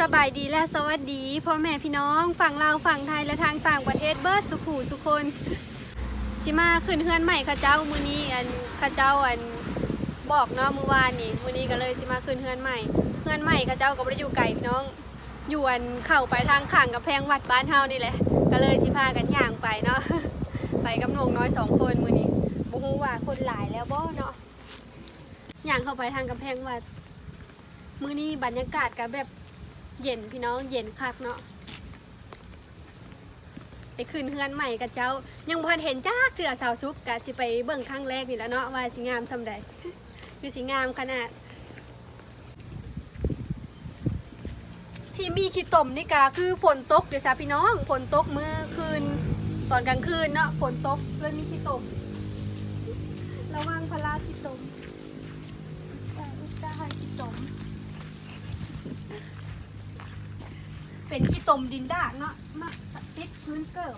สบายดีและสวัสดีพ่อแม่พี่น้องฝั่งลาวฝั่งไทยและทางต่างประเทศเบิร์ดสุขูสุคนชิมาขึ้นเฮือนใหม่ข้าเจ้ามือนี้อันข้าเจ้าอันบอกเนาะมือวานนี่มือนี้ก็เลยชิมาขึ้นเฮือนใหม่เฮือนใหม่ข้าเจ้าก็ไม่ได้อยู่ไกลพี่น้องอยู่อันเข้าไปทางข้างกับแพงวัดบ้านเฮานี่แหละ ก็เลยชิพากันย่างไปเนาะไปกับนงน้อยสองคนมือนี้บุฮูว่าคนหลายแล้วบ่เนาะย่างเข้าไปทางกำแพงวัด มือนี้บรรยากาศก็แบบ เย็นพี่น้องเย็นคักเนาะไปขึ้นเฮือนใหม่กับเจ้า ยังพอเห็นจ้าเถื่อสาวซุกกะสิไปเบิ่งครั้งแรกนี่แล้วเนาะว่าสิงามซำใดคือสิงามขนาด ที่มีขี้ตมนี่กะคือฝนตกเดี๋ยวซะพี่น้องฝนตกเมื่อคืนตอนกลางคืนเนาะฝนตกเลยมีขี้ตมระวังพลาขี้ตม เป็นขี้ตมดินดากเนาะมาติดพื้นเกิบ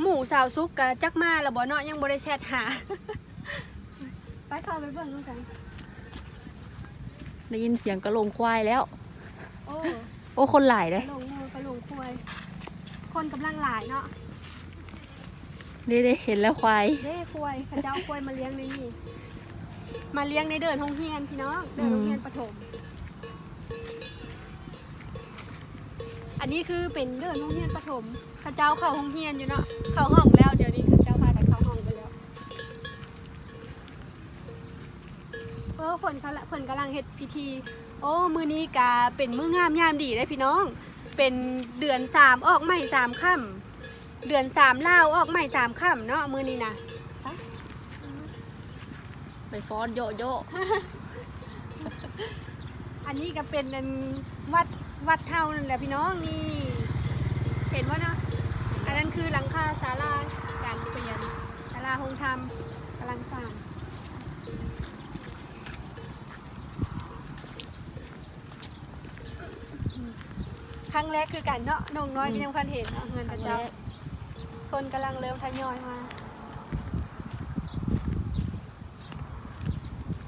หมูสาวซุกกะจักมาแล้วบ่เนาะยังบ่ได้แชทหา ไปเข้าไปเบิ่งกันได้ยินเสียงกระโหลงควายแล้ว โอ้โอ้คนหลายเลยลงมือกระลงควาย คนกำลังหลายเนาะเด้ๆเห็นแล้วควาย เด้ควายเขาเจ้าควายมาเลี้ยงในนี่ มาเลี้ยงในเดินห้องเฮียนพี่น้องเดินห้องเฮียนปฐมอันนี้คือเป็นเดินห้องเฮียนปฐมเข้าเจ้าเข้าห้องเฮียนอยู่เนาะเข้าห้องแล้วเดี๋ยวนี้เข้าเจ้าพากันเข้าห้องไปแล้วเออเพิ่นเขาละเพิ่นกำลังเฮ็ดพิธี โอ้มือนี้กาเป็นมืองามยามดีเลยพี่น้อง เป็นเดือนสามออกใหม่สามค่ำเดือนสามล่าวออกใหม่สามค่ำเนาะมือนี้นะ ไปฟ้อนโยโย่อันนี้ก็เป็นอันวัดวัดเท่านั่นแหละพี่น้องนี่เห็นว่าเนาะอันนั้นคือหลังคาศาลาการเปลี่ยนศาลาโฮงธรรมกำลังสร้างครั้งแรกคือกันเนาะนงน้อยก็ยังพันเห็นเนาะเงินพระเจ้าคนกำลังเริ่มทยอยมา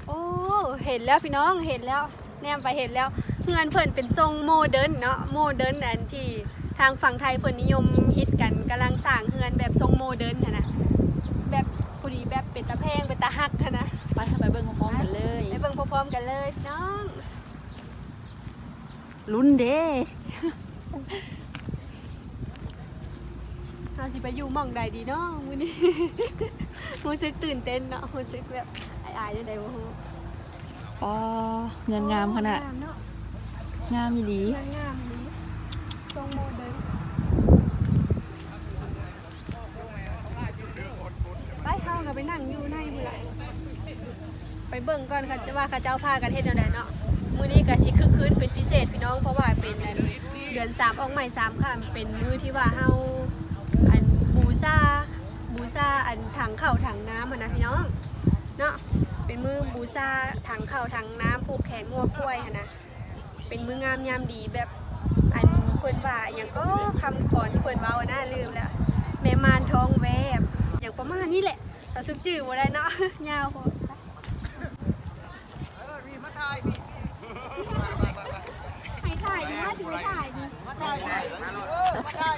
โอ้เห็นแล้วพี่น้องเห็นแล้ว แนมไปเห็นแล้วเฮือนเพิ่นเป็นทรงโมเดิร์นเนาะโมเดิร์นอันที่ทางฝั่งไทยเพิ่นนิยมฮิตกันกำลังสร้างเฮือนแบบทรงโมเดิร์นหั้นนะแบบพอดีแบบเป็นตะแพงเป็นตะฮักหั้นนะไปไปเบิ่งพร้อมๆกันเลยไปเบิ่งพร้อมๆกันเลยพี่น้องลุ้นเด้เราสิไปอยู่หม่องใดดีเนาะมื้อนี้รู้สึกตื่นเต้นเนาะรู้สึกแบบอายๆจังได๋บ่ฮู้ อ๋อเงินงามขนาดงามเนดีงามงามนี้ทรงโมเดิร์นไปเฮากับไปนั่งอยู่ในพุ่นล่ะไปเบิ่งก่อนค่ะจะว่าเขาเจ้าพากันเฮ็ดแนวใดเนาะมื้อนี้ก็สิคึกคืนเป็นพิเศษพี่น้องเพราะว่าเป็นเดือน3ออกใหม่3ค่ำเป็นมื้อที่ว่าเฮาอันบูชาบูชาอันถังเข้าถังน้ำอะนะพี่น้องเนาะ เป็นมื้อบูชาถังข้าวถังน้ำผูกแขนงัวควายหั่นนะเป็นมืองามยามดีแบบอันเพิ่นว่าอย่างก็คำก่อนที่เพิ่นเว้าน่าลืมแล้วแม่มารทองแวบอย่างประมาณนี้แหละเราสุกจื่อบ่ได้เนาะยาวพอให้ถ่ายดีว่าถึงไม่ถ่ายดีมาถ่ายดีมาถ่ายมาถ่าย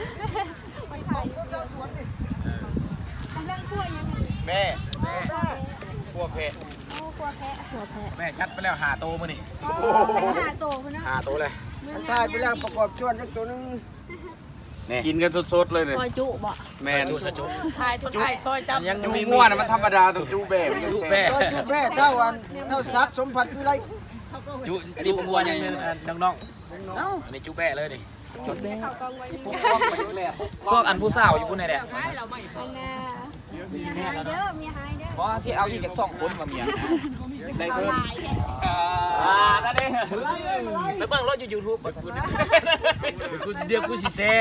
กำลังคั่วยังไงแม่โอ้พวกเพะโอ้คั่วแพะหัวแพะแม่จัดไปแล้วหาโตมานี่โอ้ไปหาโตพุ่นเนาะหาโตเลยมืองามตายไปแล้วประกอบชวนสักตัวหนึงนี่กินกันสดๆเลยเนี่ยซอยจุบ่แม่จุจุถ่ายทุกถ่ายซอยจับยังมีม้วนมันธรรมดาต้องจูแบบจูแบซอยจุแม่เท่าวันเท่าซักสมผัสวิไลจุจุม้วนยังน้องๆเอ้าอันนี้จูแบะเลยนี่สดแม่เข้ากองไว้นี่ซอกอันผู้สาวอยู่พุ่นนี่แหละ อันน่ะมีหายเด้อมีหายเด้อเพราะที่เอาอยู่จากสองคนมาเมียได้เอาเพิ่มหลายแท้อ่านั่นเองไปเบิ่งรถอยู่ยูทูบกูเดี๋ยวกูสิแซ่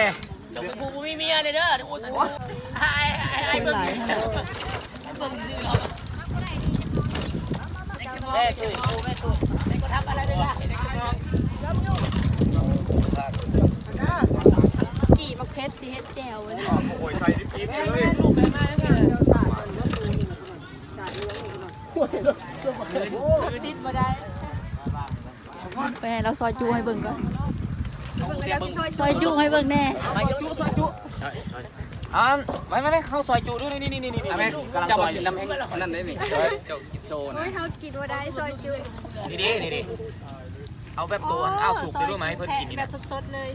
กูมีเมียเลยเด้อโอ้โหไอ้ไอ้คนหลายแม่ตุ้ยแม่ตุ้ยก็ทำอะไรไม่ได้ จีมักเพชรจีเฮ็ดแจ่วนะโอ้ยใส่ดิบๆเลยลูกไปมาแล้วไงขัวคือดิบบ่ได้ไปให้เราซอยจูให้เบิ่งก่อนเบิ่งแล้วพี่ซอยซอยจูให้เบิ่งแน่อ่าไม่ไม่ไม่เข้าซอยจูด้วยนี่นี่นี่นี่แม่กำลังเจ้าซมาอยอกินยู่น้ำแห้งนั่นได้นี่เจ้ากินโซโอ้นะยเฮากินบ่ได้ซอยจุดนี่ดินี่ดิเอาแบบตัวอ้าวสุกได้ด้วยไหมเพื่อนกินนี่แบนะบสดๆเลย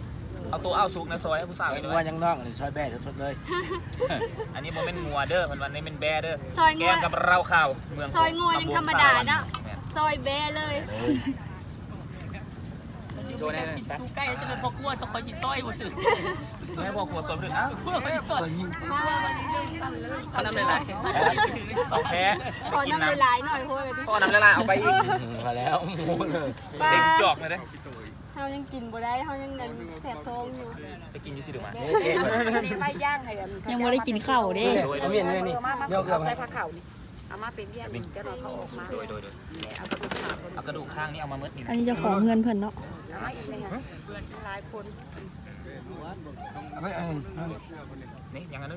เอาตัวอ้าวสุกนะซอยให้ผู้สาวซอยด้นัววยยังน้องนี่ซอยแบ่ทดเลย อันนี้โมเมนต์งัวเด้อมันวันนี้เป็นแบเด้อซอยแกงัวงกับเราข้าวเมืองซอยงัวยังธรรมดาเนาะซอยแบะเลย โชว์แน่เลยไปใกล้จะเป็นพ่อครัวต้องคอยจีซอยหมดถึงให้พวกหัวสมถึงอ้าวครัวคอยจีซอยมาวันนี้เรื่องสั่นเลยเขานำหลายต้องแพ้ขอกินน้ำน้ำหลายๆหน่อยโพดเลยดิพ่อน้ำละลายเอาไปอีกพอแล้วหมูเลยเต็มจอกเลยเด้ เฮายังกินบ่ได้เฮายังนั่นแสบท้องอยู่ไปกินยูซิดูมานี่ไปย่างให้อันยังบ่ได้กินข้าวเด้โดยโดยเมียนเลยนี่เดี๋ยวเอาใส่ผ้าขาวนี่เอามาเป็นเบี้ยนี่เจ้าหน่อยเขาออกมาโดยโดยโดยเอากระดูกขาวเอากระดูกข้างนี้เอามามืดนี่อันนะนี้เจะของเงินเพิ่นเนาะเอามาอีกเลยค่ะหลายคนนี่อย่างนั้น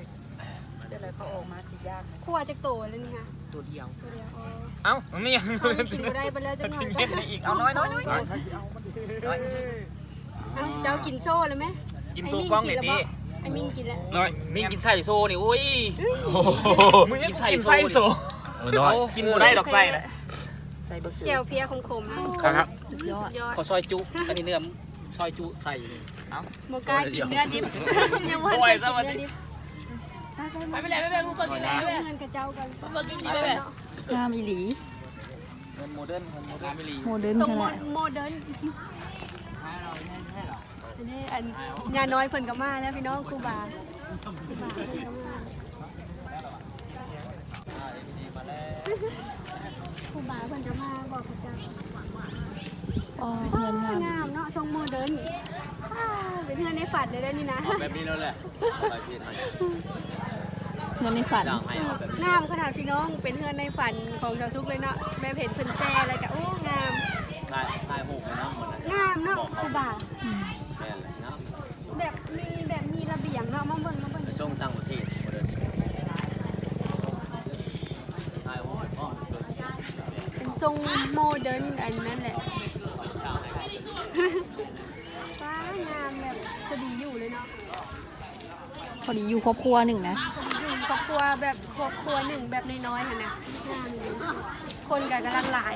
เลยเดี๋ยวเลยเขาออกมาสิย่างคั่วจักโตเลยนี่ค่ะตัวเดียว ตัวเดียวอ๋อเอ้ามันไม่ยังเฮายังกินบ่ได้ไปแล้วจังหน่ถึอยงก็เย็นอีกเอาน้อยน้อยน้อยน้อยเอ้าเจ้ากินโซ่เลยไหมกินโซกล้องเลยดิไอ้มิงกินแล้วน้อยมิงกินไส้โซนี่โอ้ยมึงกินไส้ไส้โซน้อยกินบ่ได้ดอกไส้นะใส่บะเสือแจ่วเพียคมๆนะครับสุดยอดยอดเขาซอยจุอันนี้เนื้อซอยจุใส่เอ้าโมกล้ากินเนื้อดิบยังบ่โอ้ทัยนสวัสกินดีเนื้อดิบ ไปไปเลยไปไปมึงเปิดกินเลยไปเงินกับเจ้ากันเปิดกินดีไปไปงามอีหลีเงินโมเดิร์นเงินโมเดิร์นไม่รีโมเดิร์นทรงขโมนาดโมเดิร์นอันนี้อันยาน้อยเพิ่นก็มาแล้วพี่น้องครูบาครูบาเพิ่นก็มาบอกพระเจ้าอ๋อเงินงามงามเนาะทรงโมเดิร์นอ้าว เป็นเพื่อนในฝันเลยได้อนี่นะแบบนี้แล้วแหละไปพี่ให้เงินในฝันจ้างให้เอาแบบงามขนาดพี่น้องเป็นเพื่อนในฝันของเจ้าซุกเลยเนาะแม่เห็นเพิ่นแซ่อะไรก็โอ้งามถ่ายถ่ายหูไปน้ำมันงามเนาะครูบาแม่เลยนะแบบมีแบบมีระเบียงเนาะมาเบิ่งมาเบิ่งไปส่งต่างประเทศโมเดิร์นถ่ายหูพ่อเป็นทรงโมเดิร์นอันนั้นแหละฟ้างามแบบพอดีอยู่เลยเนาะ พอดีอยู่ครอบครัวหนึ่งนะอยู่ครอบครัวแบบครอบครัวหนึ่งแบบน้อยๆค่ะนะงามอยู่คนกันกำลังหลาย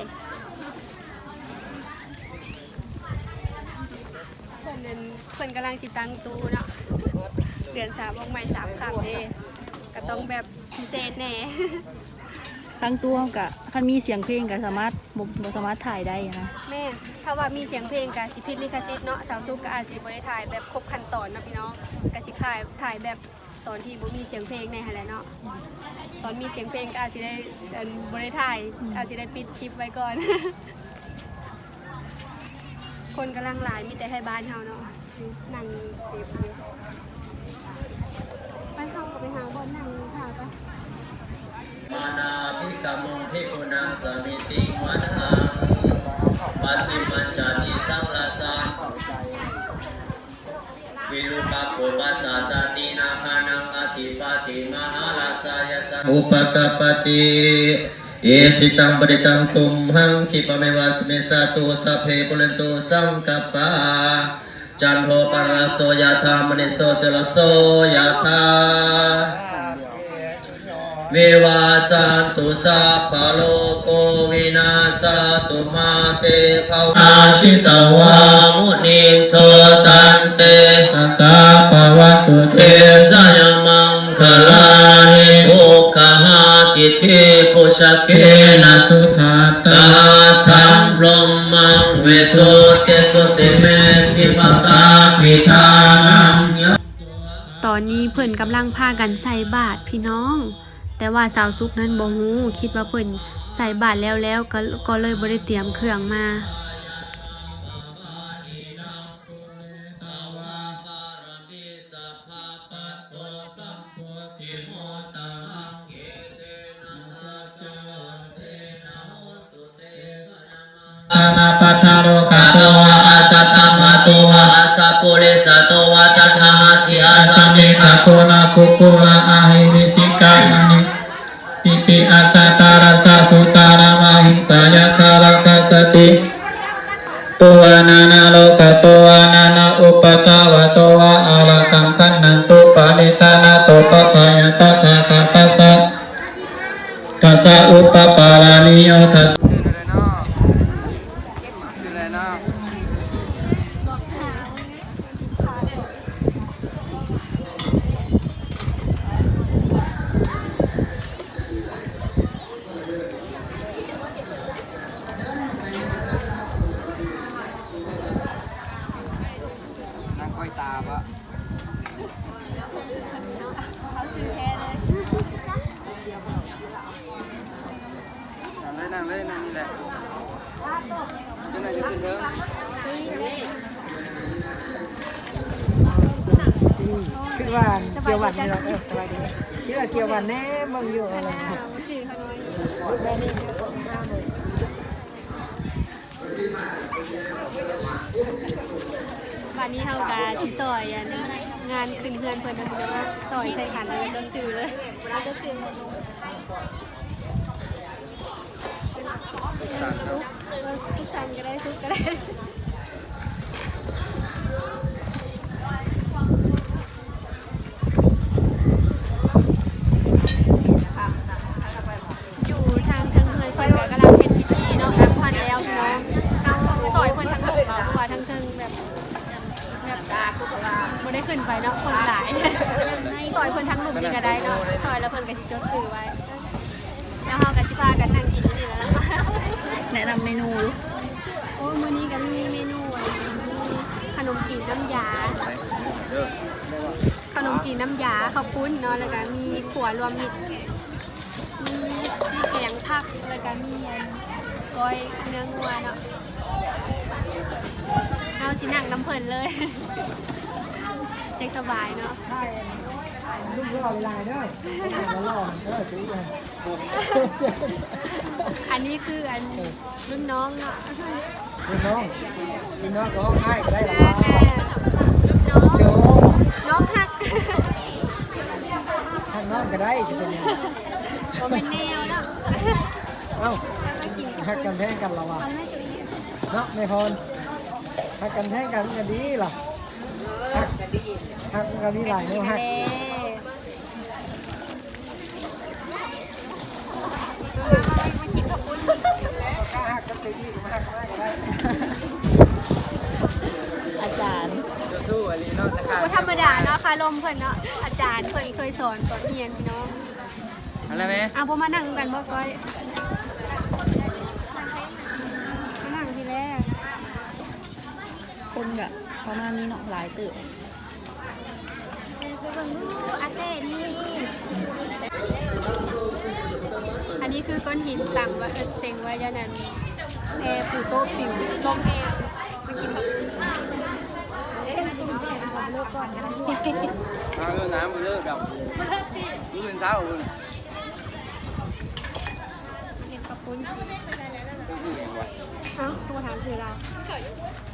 คนนั้นคนกำลังจิตังตูเนาะเดือนสามออกใหม่สามคำเด้ก็ต้องแบบพิเศษแน่ ตั้งตัวกะคันมีเสียงเพลงก็สามารถบ่บ่สามารถถ่ายได้นะแม่ถ้าว่ามีเสียงเพลงกับสิพิษลิขสิทธิ์เนาะสาวซุกก็อาจสิบ่ได้ถ่ายแบบครบขั้นตอนนะพี่น้องก็สิถ่ายถ่ายแบบตอนที่บ่มีเสียงเพลงในหั่นแหละเนาะตอนมีเสียงเพลงก็อาจสิได้อันบ่ได้ถ่ายอาจสิได้ปิดคลิปไว้ก่อน คนกำลังหลายมีแต่ให้บ้านเฮาเนาะนั่งเต็มอยู่ไปเฮาก็ไปหาบ่อนนั่งถ่ายไป มานาภิกขมุภิกุณังสมิติวันหังปัจจิมัญจานิสังลาสังวิรุปโภปัสสะสตินาคานังอธิปติมหาลาสายสังอุปกปปติเอสิตังปริตังตุมหังคิปเมวะสมิสาตุสัพเพปุเรนตุสังกัปปะจันโทปรโสยะธามณิโสติลโสยะธา วิวาสันตุสัพพโลโควินาศตุมาเตภวอาชิตวามุนิโทตันเตตัสสะภะวะตุเตสยมังคลาหิทุกขหาติเทปุชเกนะทุทัตาธัมรหมังเวโสเตสุติเมติปตาปิทานังยตอนนี้เพิ่อนกำลังพากันใส่บาตรพี่น้อง แต่ว่าสาวซุกนั้นบ่ฮู้คิดว่าเพิ่นใส่บาตรแล้วแล้วก็ก็เลยบ่ได้เตรียมเครื่องมาอานาปัทาโตัวนานาโลกตัวนานาอุปตาวะตัวอาลกังขันนันตุปานิตานาตุปะปายตตาคาตัสสะตัสสะอุปปารานิโยทัสสะ นั่งก้อยตาปะ เขาซื้อแท้เลย นั่งเลยนั่งเลยนั่งนี่แหละจะไหนจะขึ้นเถอะ คือว่าเกี่ยววันนี่เราเออสบายดีเชื่อเกี่ยววันแน่มึงอยู่อะไร จืดขน้อยวันนี้เฮากาชิ ซอยอันงานขึ้นเพื่อนเพื่อนนะพี่น้องว่าซอยใส่ขันเลยก็ซื้อเลยต้นซื้อทุกสันก็ได้ทุกก็ได้ อยู่ทางเทิงเฮือนเพิ่นก็กำลังเฮ็ดพิธีเนาะทำพันแล้วพี่น้องเอาซอยเพิ่นทั้งหมดเนาะเพราะว่าทั้งเทิงแบบแบบบ่ได้ ขึ้นไปเนาะคนหลายซอยเพิ่นทั้งหลุมนี่ก็ได้เนาะซอยแล้วเพิ่นก็สิจดซื้อไว้ แล้วเฮาก็สิพากันนั่งกินอยู่นี่แหล้วแนะนำเมนูดูโอ้มื้อนี้ก็มีเมนูอันมีขนมจีนน้ำยา ขนมจีนน้ำยาข้าวปุ้นเนาะแล้วก็มีขัวรวมมิตรมีมีแกงผักแล้วก็มีอันก้อยเนื้องัวเนาะเอาสิหนังน้ำเพลินเลย ใจสบายเนาะลูกรอเวลาเด้อมารอเด้อซื้อเลยอันนี้คืออันรุ่นน้องเนาะพี่น้องพี่น้องก็ให้ได้หรอแม่รุ่นน้องโจน้องหักท่านน้องก็ได้จะเป็นยังไงผมเป็นแนวเนาะเอ้ามากินหักกันแท่งกันเราอะเอาแม่จุ๋ยเนาะในพรหักกันแท่งกันก็ดีล่ะ หักหักกันมีหลายเนาะหักเด้มากินข้าวปุ้นก็หักกันไปดีมาหักมาก็ได้อาจารย์สู้อันนี้เนาะจะขาดก็ธรรมดาเนาะค่ะลมเพิ่นเนาะอาจารย์เพิ่นเคยสอนตอนเรียนพี่น้องอะไรไหมอะพอมานั่งกันบ่ก้อยมานั่งทีแรกคนกะประมาณนี้เนาะหลายตื่นไป เบิ่งดูอาเต้นี่ อันนี้คือก้อนหินตั้งไว่าเออเต็งไว้ยานันแอร์ปูโต๊ะปิวลมแอร์มากินแบบเอาเรื่องน้ำมือเลิกดับมือเป็นเช้าคุณเห็นกับปุ้นกินต้องพูดเองวะเอ้าตัวถามคือเรา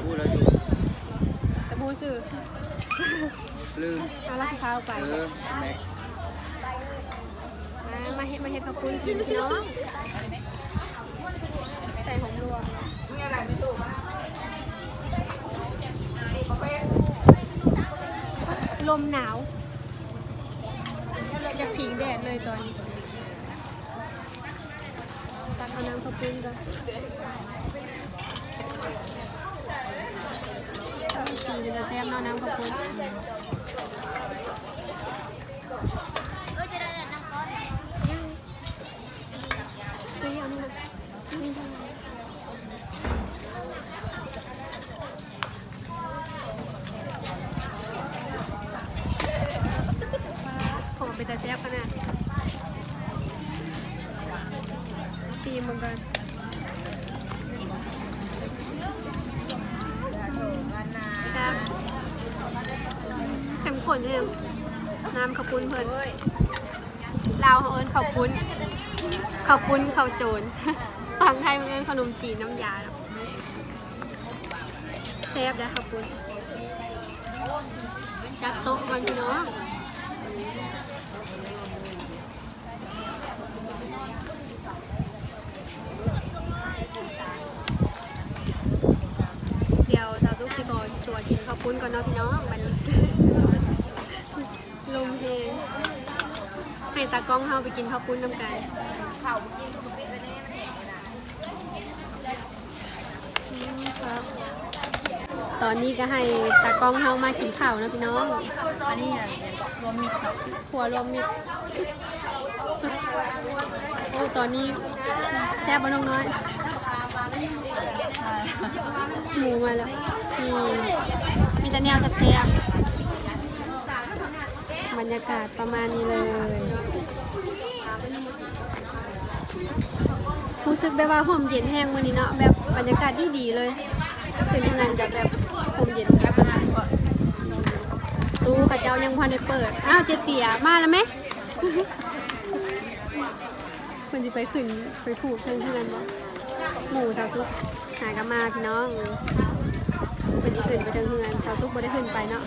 พูดแล้วอยู่แต่บูสื่อ ลืมเอาละข้าวไปเออแม็กมามาเฮ็ดมาเฮ็ดกับปุ้นกินพี่น้องใส่หอมรวมลมหนาวอยากพิงแดดเลยตอนนี้ตักเอาน้ำข้าวปุ้นกัน สีมันจะแซ่บเนาะน้ำข้าวปุ้นเคุณเพิ่นลาวเขาเอิ้นขอบคุณขอบคุณนข้าโจนฝั่งไทยเอิ้นขนมจีนน้ำยาเซฟนะขอบคุณจัดโต๊ะกันพี่น้องเดี๋ยวสาลุกคนชวนกินขอบคุณก่อนเนาะพี่น้อง เพลงให้ตากล้องเฮาไปกินข้าวปุ้นน้ำกันอืมครับ ตอนนี้ก็ให้ตากล้องเฮามากินข้าวเนาะพี่น้อง อันนี้อะรวมมีครับหัวรวมมิตรโอ้ตอนนี้แซ่บบ่น้องน้อย หมูมาแล้วมีมีแต่แนวแซ่บๆ บรรยากาศประมาณนี้เลยรู้สึกแบบว่าห่มเย็นแห้งวันนี้เนาะแบบบรรยากาศดีดีเลยเป็นขนาดจากแบบห่มเย็นแค่ขนาดตู้กับเจ้ายังพอได้เปิด อ้าวเจเตียมาแล้วไหมคนจะไปขึ้นไปผูกเชิงเท่านั้นบ่หมูสาวทุกหายกันมาพี่น้องคนจะขึ้นไปเชิงเฮือนสาวทุกบ่ได้ขึ้นไปเนาะ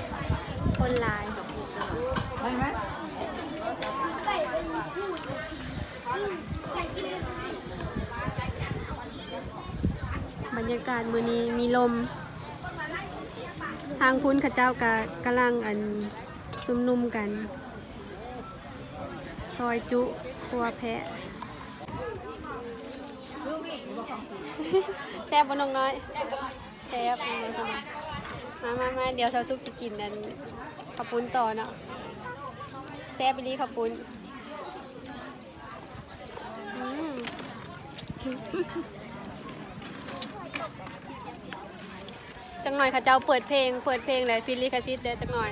คนหลาย บรรยากาศมือนี้มีลม ทางคุณข้าเจ้ากะกำลังอันซุมนุมกัน ซอยจุครัวแพะแซ่บบน้องน้อยแซ่บมามามาเดี๋ยวสาวซุกจะกินอันข้าวปุ้นต่อเนาะ แซ่บดีข้าวปุ้นอืมจังหน่อยค่ะเจ้าเปิดเพลง เปิดเพลงเลยฟิลลี่คาซิสเด้จังหน่อย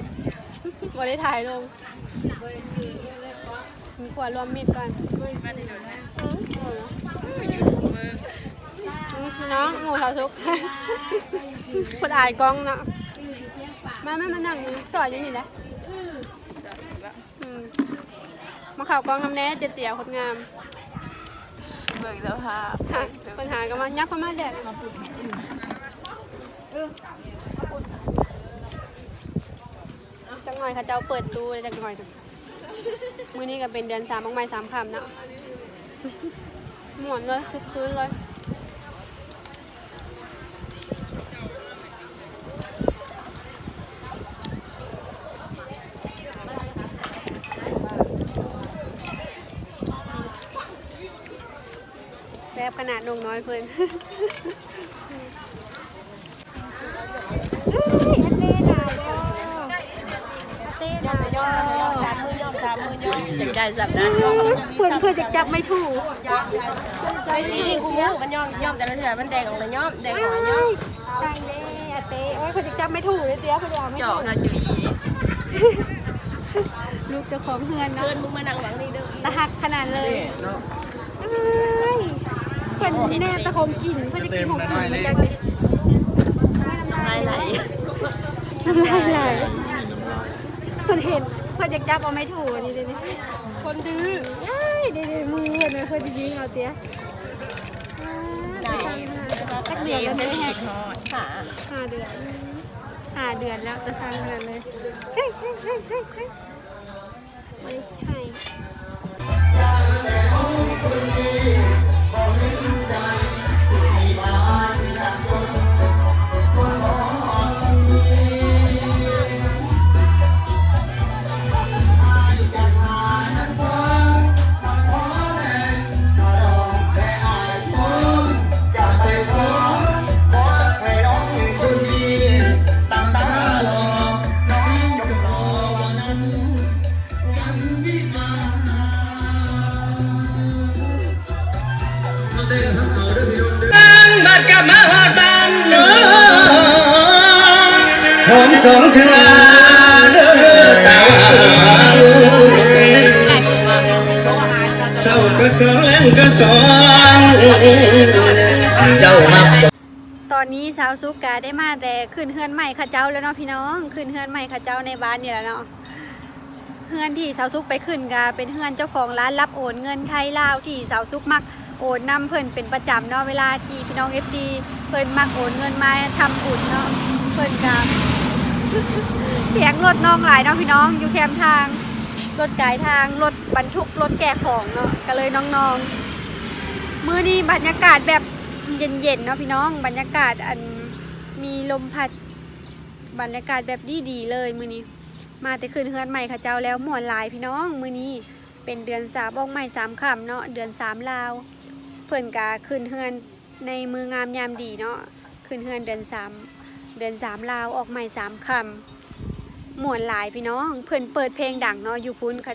บ่ได้ถ่ายลงมีขวดรวมมิดก่อนน้องหมูสาวซุกคนอายกล้องเนาะมามามานั่งสอยอยู่นี่แหละอืม มาข่าวกล้องน้ำแน่เจเตียวคนงามเบิกสภาพค่ะปัญหาก็มายักเข้ามาแดดจังหน่อยค่ะเจ้าเปิดตู้เลยจังหน่อยมื้อนี้ก็เป็นเดือนสามบางไม้สามคำเนาะหมวนเลยคึกคืนเลย แซบขนาดนงน้อยเพิ่นย่อมย่อมย่อมสามมือย่อมสามมือย่อมอยากได้สับนะย่อมเพื่อนเพื่อนจะจับไม่ถูกไอ้สีนี่คู่มันย่อมย่อมแต่ละเถื่อมันแดงออกเลยย่อมแดงออกย่อมทางเด้อาเต้โอ้ยเพื่อนจะจับไม่ถูกเลยเตี้ยเพื่อนเอาไม่จ่อถูกกันจุยลูกเจ้าของเพื่อนเชิเนาะญมึงมานั่งหลังนี่เด้อตะหักขนาดเลยอ้ายเพื่อนแน่ตะคมกินเพื่อนจะกินของกินเหมือนกันน้ำลายไหลน้ำลายไหลเพื่อนเห็นเพื่อนจะจับเอาไม่ถูกอันนี่เลยคนดื้ออ้ยเดี๋ยวมือเพื่อนเพื่อนจะยิงเอาเตี้ยอ้ายสักเดือนแล้วไม่แห้หาห้าเดือนห้าเดือนแล้วจะสร้างขนาดเลยเฮ้ยเฮ้ยเฮ้ยเฮ้ยเฮ้ยไม่ใช่บัด สองเถื่อเด้อตาเศร้าก็สองแรงก็สองเจ้ามาตอนนี้สาวซุกกาได้มาแต่ขึ้นเฮือนใหม่ข้าเจ้าแล้วเนาะพี่น้องขึ้นเฮือนใหม่ข้าเจ้าในบ้านนี่แหละเนาะเฮือนที่สาวซุกไปขึ้นกาเป็นเฮือนเจ้าของร้านรับโอนเงินไทยลาวที่สาวซุกมักโอนนำเพิ่นเป็นประจำเนาะเวลาที่พี่น้อง FC เพิ่นมักโอนเงินมาทำบุญเนาะเพิ่นกา เสียงรถน้องหลายเนาะพี่น้อง อยู่แคมทาง รถกายทาง รถบรรทุก รถแก่ของเนาะก็เลยน้องๆ มื้อนี้บรรยากาศแบบเย็นๆเนาะพี่น้อง บรรยากาศอันมีลมพัด บรรยากาศแบบดีดีๆเลยมื้อนี้ มาแต่คืนเฮือนใหม่ข้าเจ้าแล้วม่วนหลายพี่น้องมื้อนี้เป็นเดือนสามออกใหม่สามคำเนาะเดือนสามลาว เพิ่นกะขึ้นเฮือนในมืองามยามดีเนาะขึ้นเฮือนเดือนสาม ดือนสามลาวออกใหม่สามคำม่วนหลายพี่น้อง เพิ่นเปิดเพลงดังเนาะอยู่พุ้นค่ะ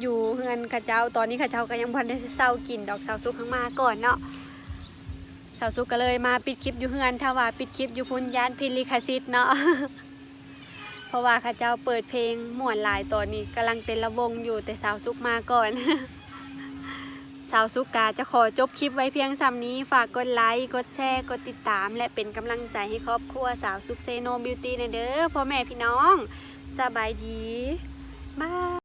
อยู่เฮือนข้าเจ้าตอนนี้ข้าเจ้าก็ยังบ่ได้เศร้ากินดอกสาวสุกข้างมาก่อนเนาะสาวสุกก็เลยมาปิดคลิปอยู่เฮือนถ้าว่าปิดคลิปอยู่พุ้นย่านพิลิขสิทธิ์เนาะเพราะว่าข้าเจ้าเปิดเพลงม่วนหลายตอนนี้กำลังเต้นระวงอยู่แต่สาวสุกมาก่อน สาวสุกกาจะขอจบคลิปไว้เพียงซ้ำนี้ ฝากกดไลค์ กดแชร์ กดติดตาม และเป็นกำลังใจให้ครอบครัวสาวสุกเซโนบิวตี้ในเด้อพ่อแม่พี่น้อง สบายดี บาย